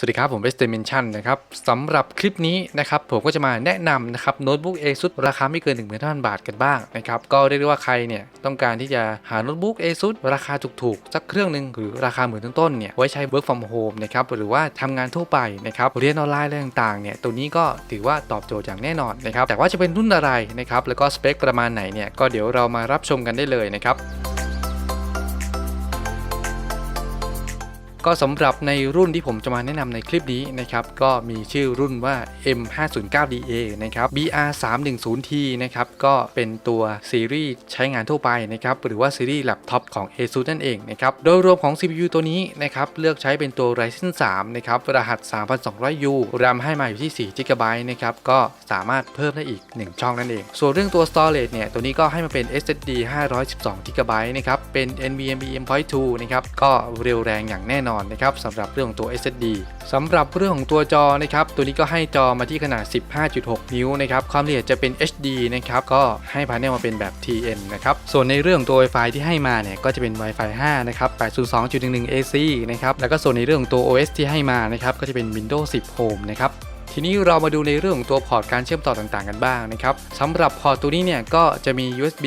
สวัสดีครับผมเวสเ m เมนชั่นนะครับสำหรับคลิปนี้นะครับผมก็จะมาแนะนำนะครับโน้ตบุ๊ก ASUS ราคาไม่เกิน1 5 0 0 0 บาทกันบ้างนะครับก็เรียกได้ว่าใครเนี่ยต้องการที่จะหาโน้ตบุ๊ก ASUS ราคาถูกๆ สักเครื่องหนึ่งหรือราคาหมื่นต้นๆเนี่ยไว้ใช้ work from home นะครับหรือว่าทำงานทั่วไปนะครับเรียนออนไลน์อะไรต่างๆเนี่ยตัวนี้ก็ถือว่าตอบโจทย์อย่างแน่นอนนะครับแต่ว่าจะเป็นรุ่นอะไรนะครับแล้วก็สเปคประมาณไหนเนี่ยก็เดี๋ยวเรามารับชมกันได้เลยนะครับ ก็สำหรับในรุ่นที่ผมจะมาแนะนำในคลิปนี้นะครับก็มีชื่อรุ่นว่า M509DA นะครับ BR310T นะครับก็เป็นตัวซีรีส์ใช้งานทั่วไปนะครับหรือว่าซีรีส์แล็ปท็อปของ ASUS นั่นเองนะครับโดยรวมของ CPU ตัวนี้นะครับเลือกใช้เป็นตัว Ryzen 3นะครับรหัส 3200U RAM ให้มาอยู่ที่ 4 GB นะครับก็สามารถเพิ่มได้อีก 1 ช่องนั่นเอง ส่วนเรื่องตัว Storage เนี่ยตัวนี้ก็ให้มาเป็น SSD 512 GB นะครับเป็น NVMe M.2 นะครับก็เร็วแรงอย่างแน่นอนนะครับสำหรับเรื่องของตัว SSD สำหรับเรื่องของตัวจอนะครับตัวนี้ก็ให้จอมาที่ขนาด 15.6 นิ้วนะครับความละเอียดจะเป็น HD นะครับก็ให้พาเนลมาเป็นแบบ TN นะครับส่วนในเรื่องตัว Wi-Fi ที่ให้มาเนี่ยก็จะเป็น Wi-Fi 5 นะครับ 802.11 AC นะครับแล้วก็ส่วนในเรื่องของตัว OS ที่ให้มานะครับก็จะเป็น Windows 10 Home นะครับ ทีนี้เรามาดูในเรื่องของตัวพอร์ตการเชื่อมต่อต่างๆกันบ้างนะครับสำหรับพอร์ตตัวนี้เนี่ยก็จะมี USB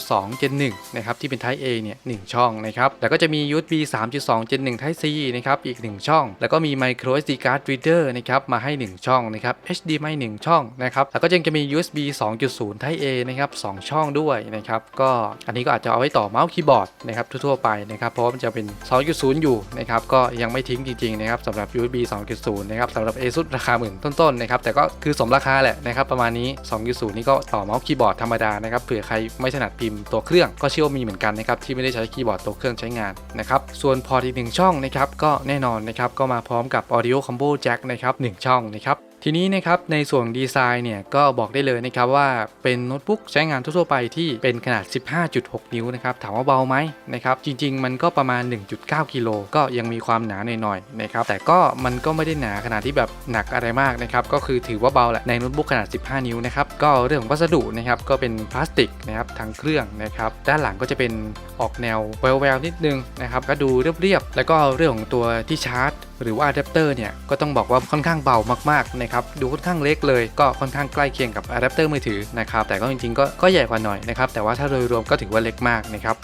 3.2 Gen 1นะครับที่เป็น Type A เนี่ย1ช่องนะครับแล้วก็จะมี USB 3.2 Gen 1 Type C นะครับอีก 1 ช่อง แล้วก็มี Micro SD card reader นะครับมาให้ 1 ช่องนะครับ HDMI 1 ช่องนะครับแล้วก็ยังจะมี USB 2.0 Type A นะครับ2ช่องด้วยนะครับก็อันนี้ก็อาจจะเอาไว้ต่อเมาส์คีย์บอร์ดนะครับทั่วๆไปนะครับเพราะว่ามันจะเป็น 2.0 อยู่นะครับก็ยังไม่ทิ้งจริงๆนะครับสำหรับ USB 2.0 นะครับสำหรับ ASUS ราคาหมื่นต้นๆนะครับ แต่ก็คือสมราคาแหละนะครับ ประมาณนี้2.0นี่ก็ต่อเมาส์คีย์บอร์ดธรรมดานะครับเผื่อใครไม่ถนัดพิมพ์ตัวเครื่องก็เชื่อว่ามีเหมือนกันนะครับที่ไม่ได้ใช้คีย์บอร์ดตัวเครื่องใช้งานนะครับส่วนพอร์ตอีกหนึ่งช่องนะครับก็แน่นอนนะครับก็มาพร้อมกับ Audio Combo Jack นะครับหนึ่งช่องนะครับทีนี้นะครับในส่วนดีไซน์เนี่ยก็บอกได้เลยนะครับว่าเป็นโน้ตบุ๊กใช้งานทั่วไปที่เป็นขนาด 15.6 นิ้วนะครับถามว่าเบาไหมนะครับจริง ๆ มันก็ประมาณ 1.9 กิโลก็ยังมีความหนาหน่อยๆนะครับแต่ก็มันก็ไม่ได้หนาขนาดที่แบบหนักอะไรมากนะครับก็คือถือว่าเบาแหละในโน้ตบุ๊กขนาด 15 นิ้วนะครับก็เรื่องของวัสดุนะครับก็เป็นพลาสติกนะครับทั้งเครื่องนะครับด้านหลังก็จะเป็นออกแนวแววๆนิดนึงนะครับก็ดูเรียบๆแล้วก็เรื่องของตัวที่ชาร์จหรือว่าอะแดปเตอร์เนี่ยก็ต้องบอกว่าค่อนข้างเบามากๆนะครับดูค่อนข้างเล็กเลยก็ค่อนข้างใกล้เคียงกับอะแดปเตอร์มือถือนะครับแต่ก็จริงๆก็ก็ใหญ่กว่าหน่อยนะครับแต่ว่าถ้าโดยรวมก็ถือว่าเล็กมากนะครับ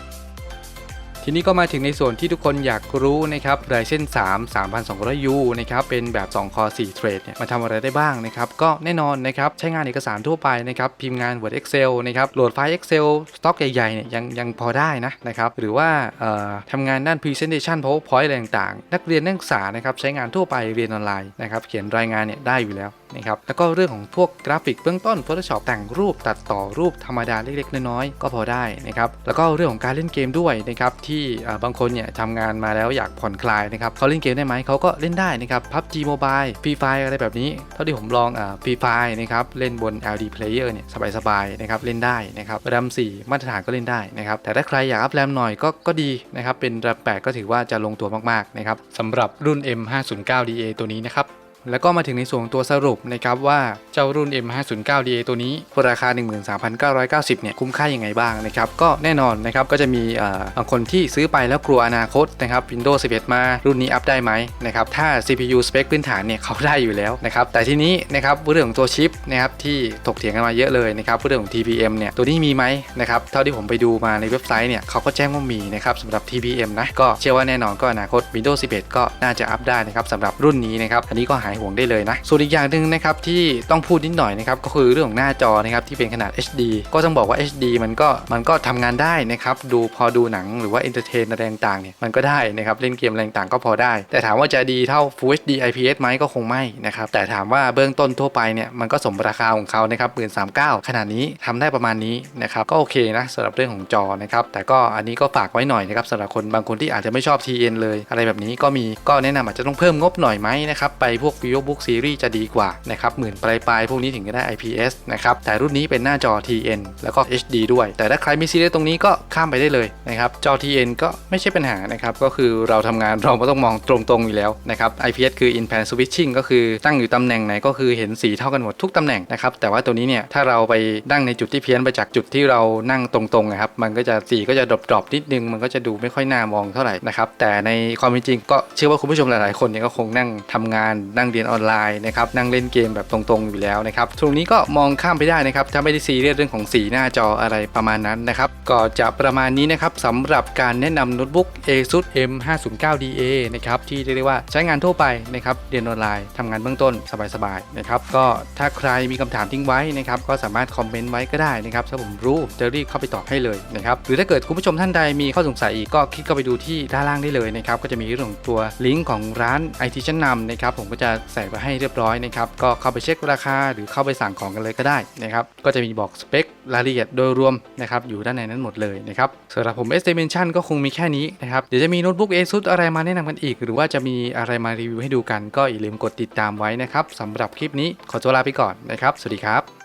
ทีนี้ก็มาถึงในส่วนที่ทุกคนอยากรู้นะครับ Ryzen 3 3200U นะครับ เป็นแบบ 2 คอ 4 เทรดเนี่ยมาทำอะไรได้บ้างนะครับ ก็แน่นอนนะครับ ใช้งานเอกสารทั่วไปนะครับ พิมพ์งาน Word Excel นะครับ โหลดไฟล์ Excel สต็อกใหญ่ๆ เนี่ยยังยังพอได้นะนะครับ หรือว่าทำงานด้าน Presentation PowerPoint อะไรต่างๆ นักเรียนนักศึกษานะครับ ใช้งานทั่วไปเรียนออนไลน์นะครับ เขียนรายงานเนี่ยได้อยู่แล้วนะครับแล้วก็เรื่องของพวกกราฟิกเบื้องต้น Photoshop แต่งรูปตัดต่อรูปธรรมดาเล็กๆ น้อยๆ ก็พอได้นะครับ แล้วก็เรื่องของการเล่นเกมด้วยนะครับที่เอ่บางคนเนี่ยทำงานมาแล้วอยากผ่อนคลายนะครับเขาเล่นเกมได้ไหมเขาก็เล่นได้นะครับ PUBG Mobile Free Fire อะไรแบบนี้ เท่าที่ผมลองอ่า Free Fire นะครับเล่นบน LD Player เนี่ยสบายๆนะครับเล่นได้นะครับแรม4 มาตรฐานก็เล่นได้นะครับแต่ถ้าใครอยากอัพแรมหน่อยก็ก็ดีนะครับเป็นแรม8ก็ถือว่าจะลงตัวมากๆนะครับสำหรับรุ่น M509DA ตัวนี้นะครับ แล้วก็มาถึงในส่วนของตัวสรุปนะครับว่าเจ้ารุ่น M509DA ตัวนี้ราคา 13,990 เนี่ยคุ้มค่ายังไงบ้างนะครับก็แน่นอนนะครับก็จะมีบางคนที่ซื้อไปแล้วกลัวอนาคตนะครับ Windows 11 มารุ่นนี้อัพได้ไหมนะครับถ้า CPU spec พื้นฐานเนี่ยเขาได้อยู่แล้วนะครับแต่ทีนี้นะครับเรื่องของตัวชิปนะครับที่ถกเถียงกันมาเยอะเลยนะครับเรื่องของ TPM เนี่ยตัวนี้มีไหมนะครับเท่าที่ผมไปดูมาในเว็บไซต์เนี่ยเขาก็แจ้งว่ามีนะครับสำหรับ TPM นะก็เชื่อว่าแน่นอนก็อนาคต Windows 11 ก็น่าจะอัพได้นะครับสำหรับรุ่นนี้นะครับอันนี้ก็หายห่วงได้เลยนะ ส่วนอีกอย่างหนึ่งนะครับที่ต้องพูดนิดหน่อยนะครับก็คือเรื่องของหน้าจอนะครับที่เป็นขนาด HD ก็ต้องบอกว่า HD มันก็มันก็ทำงานได้นะครับดูพอดูหนังหรือว่า entertain อะไรต่างๆเนี่ยมันก็ได้นะครับเล่นเกมอะไรต่างๆก็พอได้ แต่ถามว่าจะดีเท่า Full HD IPS ไหมก็คงไม่นะครับแต่ถามว่าเบื้องต้นทั่วไปเนี่ยมันก็สมราคาของเขานะครับหมื่นสามเก้าขนาดนี้ทำได้ประมาณนี้นะครับก็โอเคนะสำหรับเรื่องของจอนะครับแต่ก็อันนี้ก็ฝากไว้หน่อยนะครับสำหรับคนบางคนที่อาจจะไม่ชอบ TN เลย อะไรแบบนี้ก็มีก็แนะนำอาจจะต้องเพิ่มงบหน่อยไหมนะครับไปพวก VivoBook Series จะดีกว่านะครับหมื่นปลายๆพวกนี้ถึงจะได้ IPS นะครับแต่รุ่นนี้เป็นหน้าจอ TN แล้วก็ HD ด้วย แต่ถ้าใครมีซีเรียสตรงนี้ก็ข้ามไปได้เลยนะครับจอ TN ก็ไม่ใช่ปัญหานะครับก็คือเราทำงานเราไม่ต้องมองตรงๆอยู่แล้วนะครับ IPS คือ in pan switching ก็คือตั้งอยู่ตำแหน่งไหนก็คือเห็นสีเท่ากันหมดทุกตำแหน่งนะครับแต่ว่าตัวนี้เนี่ยถ้าเราไปนั่งในจุดที่เพี้ยนไปจากจุดที่เรานั่งตรงๆนะครับมันก็จะสีก็จะดรอปๆนิดนึงมันก็จะดูไม่ค่อยน่ามองเท่าไหร่นะครับแต่ในความเป็นจริงก็เชื่อว่าคุณผู้ชมหลายๆคนเนี่ยก็คงนั่งทำงานนั่งเรียนออนไลน์นะครับนั่งเล่นเกมแบบตรงๆอยู่แล้วนะครับตรงนี้ก็มองข้ามไปได้นะครับถ้าไม่ได้ซีเรียสเรื่องของสีหน้าจออะไรประมาณนั้นนะครับก็จะประมาณนี้นะครับสำหรับการแนะนำโน้ตบุ๊ก ASUS M509DA นะครับที่เรียกได้ว่าใช้งานทั่วไปนะครับเรียนออนไลน์ทำงานเบื้องต้นสบายๆนะครับก็ถ้าใครมีคำถามทิ้งไว้นะครับก็สามารถคอมเมนต์ไว้ก็ได้นะครับถ้าผมรู้จะรีบเข้าไปตอบให้เลยนะครับหรือถ้าเกิดคุณผู้ชมท่านใดมีข้อสงสัยอีกก็คลิกเข้าไปดูที่ด้านล่างได้เลยนะครับก็จะมีเรื่องของตัวลิงก์ของร้าน IT ชั้นนำนะครับผมก็จะใส่ไปให้เรียบร้อยนะครับก็เข้าไปเช็คราคาหรือเข้าไปสั่งของกันเลยก็ได้นะครับก็จะมีบอกสเปครายละเอียดโดยรวมนะครับอยู่ด้านในนั้นหมดเลยนะครับสำหรับผม S Dimension ก็คงมีแค่นี้นะครับเดี๋ยวจะมีโน้ตบุ๊ก ASUS อะไรมาแนะนำกันอีก หรือว่าจะมีอะไรมารีวิวให้ดูกันก็อย่าลืมกดติดตามไว้นะครับสำหรับคลิปนี้ขอตัวลาไปก่อนนะครับสวัสดีครับ